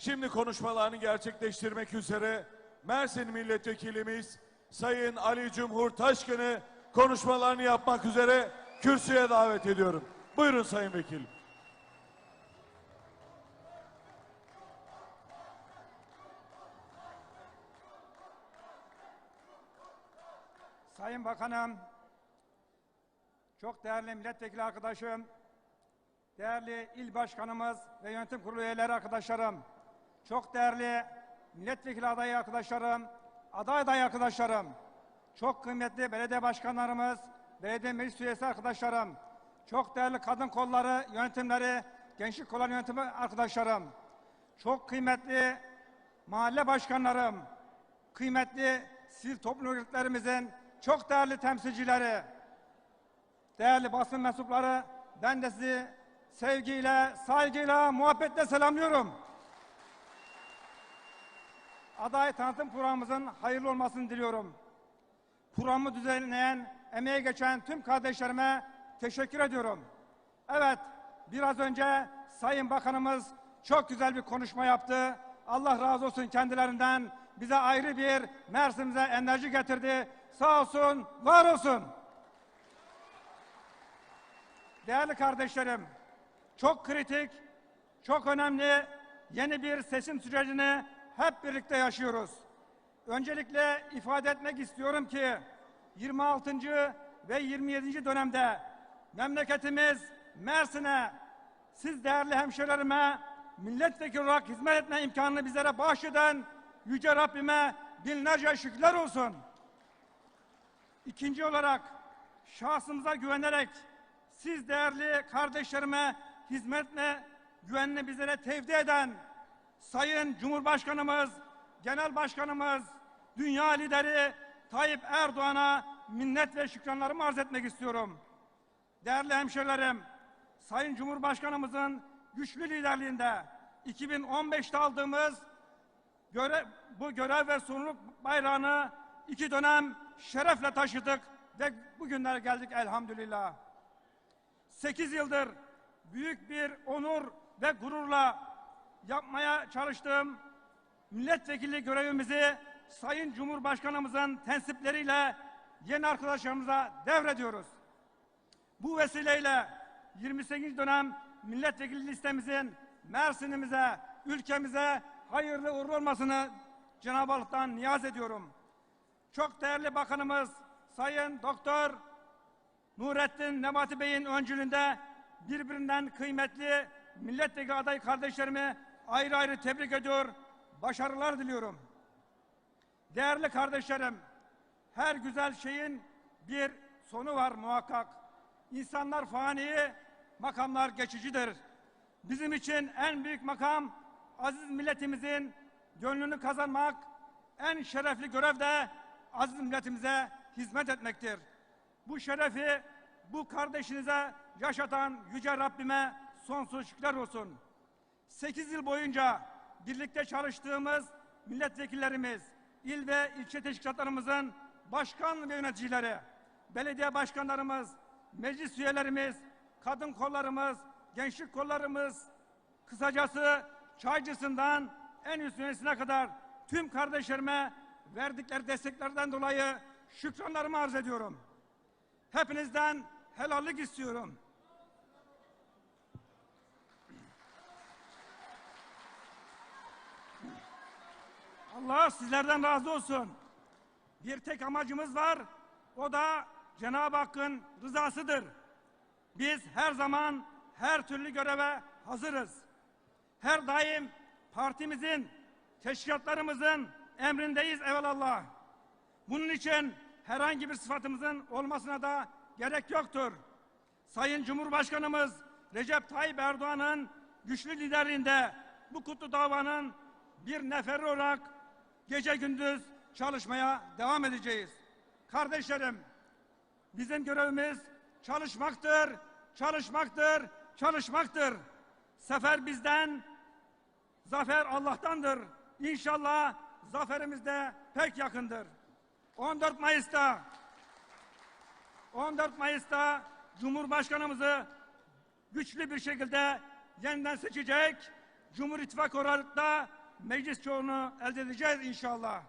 Şimdi konuşmalarını gerçekleştirmek üzere Mersin Milletvekilimiz Sayın Ali Cumhur Taşkın'ı konuşmalarını yapmak üzere kürsüye davet ediyorum. Buyurun Sayın Vekil. Sayın Bakanım, çok değerli milletvekili arkadaşım, değerli il başkanımız ve yönetim kurulu üyeleri arkadaşlarım, çok değerli milletvekili adayı arkadaşlarım, aday adayı arkadaşlarım, çok kıymetli belediye başkanlarımız, belediye meclis üyesi arkadaşlarım, çok değerli kadın kolları yönetimleri, gençlik kolları yönetimi arkadaşlarım, çok kıymetli mahalle başkanlarım, kıymetli sivil toplum örgütlerimizin çok değerli temsilcileri, değerli basın mensupları, ben de sizi sevgiyle, saygıyla, muhabbetle selamlıyorum. Aday tanıtım programımızın hayırlı olmasını diliyorum. Programı düzenleyen, emeğe geçen tüm kardeşlerime teşekkür ediyorum. Evet, biraz önce Sayın Bakanımız çok güzel bir konuşma yaptı. Allah razı olsun kendilerinden. Bize ayrı bir Mersin'imize enerji getirdi. Sağ olsun, var olsun. Değerli kardeşlerim, çok kritik, çok önemli yeni bir seçim sürecini hep birlikte yaşıyoruz. Öncelikle ifade etmek istiyorum ki 26. ve 27. dönemde memleketimiz Mersin'e siz değerli hemşehrilerime milletvekili olarak hizmet etme imkanını bizlere bahşeden Yüce Rabbime binlerce şükürler olsun. İkinci olarak şahsımıza güvenerek siz değerli kardeşlerime hizmet etme güvenini bizlere tevdi eden Sayın Cumhurbaşkanımız, Genel Başkanımız, Dünya lideri Tayyip Erdoğan'a minnet ve şükranlarımı arz etmek istiyorum. Değerli hemşerilerim, Sayın Cumhurbaşkanımızın güçlü liderliğinde 2015'te aldığımız görev, bu görev ve sorumluluk bayrağını iki dönem şerefle taşıdık ve bugünlere geldik elhamdülillah. 8 yıldır büyük bir onur ve gururla yapmaya çalıştığım milletvekili görevimizi Sayın Cumhurbaşkanımızın tensipleriyle yeni arkadaşlarımıza devrediyoruz. Bu vesileyle 28. dönem milletvekili listemizin Mersin'imize, ülkemize hayırlı uğurlu olmasını Cenab-ı Allah'tan niyaz ediyorum. Çok değerli bakanımız Sayın Doktor Nurettin Nebati Bey'in öncülüğünde birbirinden kıymetli milletvekili aday kardeşlerimi ayrı ayrı tebrik ediyor, başarılar diliyorum. Değerli kardeşlerim, her güzel şeyin bir sonu var muhakkak. İnsanlar fani, makamlar geçicidir. Bizim için en büyük makam aziz milletimizin gönlünü kazanmak, en şerefli görev de aziz milletimize hizmet etmektir. Bu şerefi bu kardeşinize yaşatan Yüce Rabbime sonsuz şükürler olsun. 8 yıl boyunca birlikte çalıştığımız milletvekillerimiz, il ve ilçe teşkilatlarımızın başkan ve yöneticileri, belediye başkanlarımız, meclis üyelerimiz, kadın kollarımız, gençlik kollarımız, kısacası çaycısından en üst yöneticisine kadar tüm kardeşlerime verdikleri desteklerden dolayı şükranlarımı arz ediyorum. Hepinizden helallik istiyorum. Allah sizlerden razı olsun. Bir tek amacımız var. O da Cenab-ı Hakk'ın rızasıdır. Biz her zaman her türlü göreve hazırız. Her daim partimizin, teşkilatlarımızın emrindeyiz evelallah. Bunun için herhangi bir sıfatımızın olmasına da gerek yoktur. Sayın Cumhurbaşkanımız Recep Tayyip Erdoğan'ın güçlü liderliğinde bu kutlu davanın bir neferi olarak gece gündüz çalışmaya devam edeceğiz. Kardeşlerim, bizim görevimiz çalışmaktır, çalışmaktır, çalışmaktır. Sefer bizden, zafer Allah'tandır. İnşallah zaferimiz de pek yakındır. 14 Mayıs'ta 14 Mayıs'ta Cumhurbaşkanımızı güçlü bir şekilde yeniden seçecek, Cumhur İttifakı olarak da meclis çoğunu elde edeceğiz inşallah.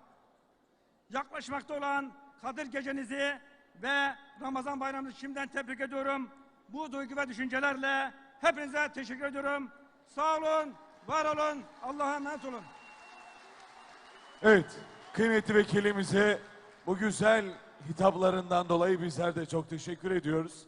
Yaklaşmakta olan Kadir Gecenizi ve Ramazan Bayramınızı şimdiden tebrik ediyorum. Bu duygu ve düşüncelerle hepinize teşekkür ediyorum. Sağ olun, var olun, Allah'a emanet olun. Evet, kıymetli vekilimize bu güzel hitaplarından dolayı bizler de çok teşekkür ediyoruz.